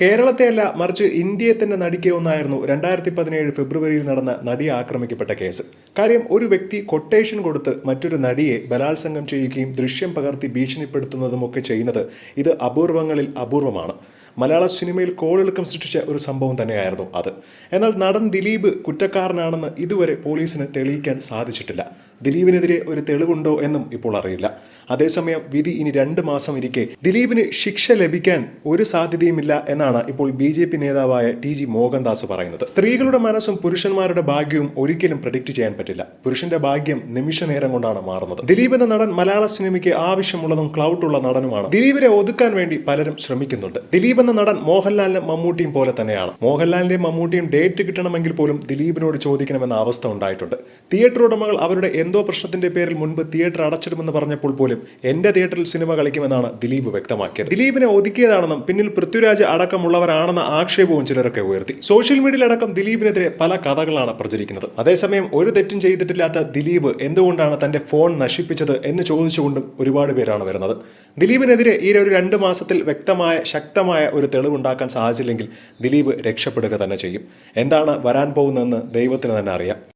കേരളത്തെയല്ല മറിച്ച് ഇന്ത്യയെ തന്നെ നടിക്കാവുന്നായിരുന്നു രണ്ടായിരത്തി പതിനേഴ് ഫെബ്രുവരിയിൽ നടന്ന നടിയെ ആക്രമിക്കപ്പെട്ട കേസ്. കാര്യം ഒരു വ്യക്തി കൊട്ടേഷൻ കൊടുത്ത് മറ്റൊരു നടിയെ ബലാത്സംഗം ചെയ്യുകയും ദൃശ്യം പകർത്തി ഭീഷണിപ്പെടുത്തുന്നതുമൊക്കെ ചെയ്യുന്നത് ഇത് അപൂർവങ്ങളിൽ അപൂർവമാണ്. മലയാള സിനിമയിൽ കോളിളക്കം സൃഷ്ടിച്ച ഒരു സംഭവം തന്നെയായിരുന്നു അത്. എന്നാൽ നടൻ ദിലീപ് കുറ്റക്കാരനാണെന്ന് ഇതുവരെ പോലീസിന് തെളിയിക്കാൻ സാധിച്ചിട്ടില്ല. ദിലീപിനെതിരെ ഒരു തെളിവുണ്ടോ എന്നും ഇപ്പോൾ അറിയില്ല. അതേസമയം വിധി ഇനി രണ്ട് മാസം ഇരിക്കെ ദിലീപിന് ശിക്ഷ ലഭിക്കാൻ ഒരു സാധ്യതയുമില്ല എന്നാണ് ഇപ്പോൾ ബി ജെ പി നേതാവായ ടി ജി മോഹൻദാസ് പറയുന്നത്. സ്ത്രീകളുടെ മനസ്സും പുരുഷന്മാരുടെ ഭാഗ്യവും ഒരിക്കലും പ്രഡിക്റ്റ് ചെയ്യാൻ പറ്റില്ല. പുരുഷന്റെ ഭാഗ്യം നിമിഷ നേരം കൊണ്ടാണ് മാറുന്നത്. ദിലീപ് എന്ന നടൻ മലയാള സിനിമയ്ക്ക് ആവശ്യമുള്ളതും ക്ലൗട്ടുള്ള നടനുമാണ്. ദിലീപിനെ ഒതുക്കാൻ വേണ്ടി പലരും ശ്രമിക്കുന്നുണ്ട്. ദിലീപ് എന്ന നടൻ മോഹൻലാലിനും മമ്മൂട്ടിയും പോലെ തന്നെയാണ്. മോഹൻലാലിന്റെയും മമ്മൂട്ടിയും ഡേറ്റ് കിട്ടണമെങ്കിൽ പോലും ദിലീപിനോട് ചോദിക്കണമെന്ന അവസ്ഥ ഉണ്ടായിട്ടുണ്ട്. തിയേറ്റർ ഉടമകൾ അവരുടെ എന്തോ പ്രശ്നത്തിന്റെ പേരിൽ മുൻപ് തിയേറ്റർ അടച്ചിടുമെന്ന് പറഞ്ഞപ്പോൾ പോലും എന്റെ തിയേറ്ററിൽ സിനിമ കളിക്കുമെന്നാണ് ദിലീപ് വ്യക്തമാക്കിയത്. ദിലീപിനെ ഒതുക്കിയതാണെന്നും പിന്നിൽ പൃഥ്വിരാജ് അടക്കമുള്ളവരാണെന്ന ആക്ഷേപവും ചിലരൊക്കെ ഉയർത്തി. സോഷ്യൽ മീഡിയയിലടക്കം ദിലീപിനെതിരെ പല കഥകളാണ് പ്രചരിക്കുന്നത്. അതേസമയം ഒരു തെറ്റും ചെയ്തിട്ടില്ലാത്ത ദിലീപ് എന്തുകൊണ്ടാണ് തന്റെ ഫോൺ നശിപ്പിച്ചത് എന്ന് ചോദിച്ചുകൊണ്ടും ഒരുപാട് പേരാണ് വരുന്നത്. ദിലീപിനെതിരെ ഈ ഒരു രണ്ട് മാസത്തിൽ വ്യക്തമായ ശക്തമായ ഒരു തെളിവുണ്ടാക്കാൻ സാധിച്ചില്ലെങ്കിൽ ദിലീപ് രക്ഷപ്പെടുക തന്നെ ചെയ്യും. എന്താണ് വരാൻ പോകുന്നതെന്ന് ദൈവത്തിന് തന്നെ അറിയാം.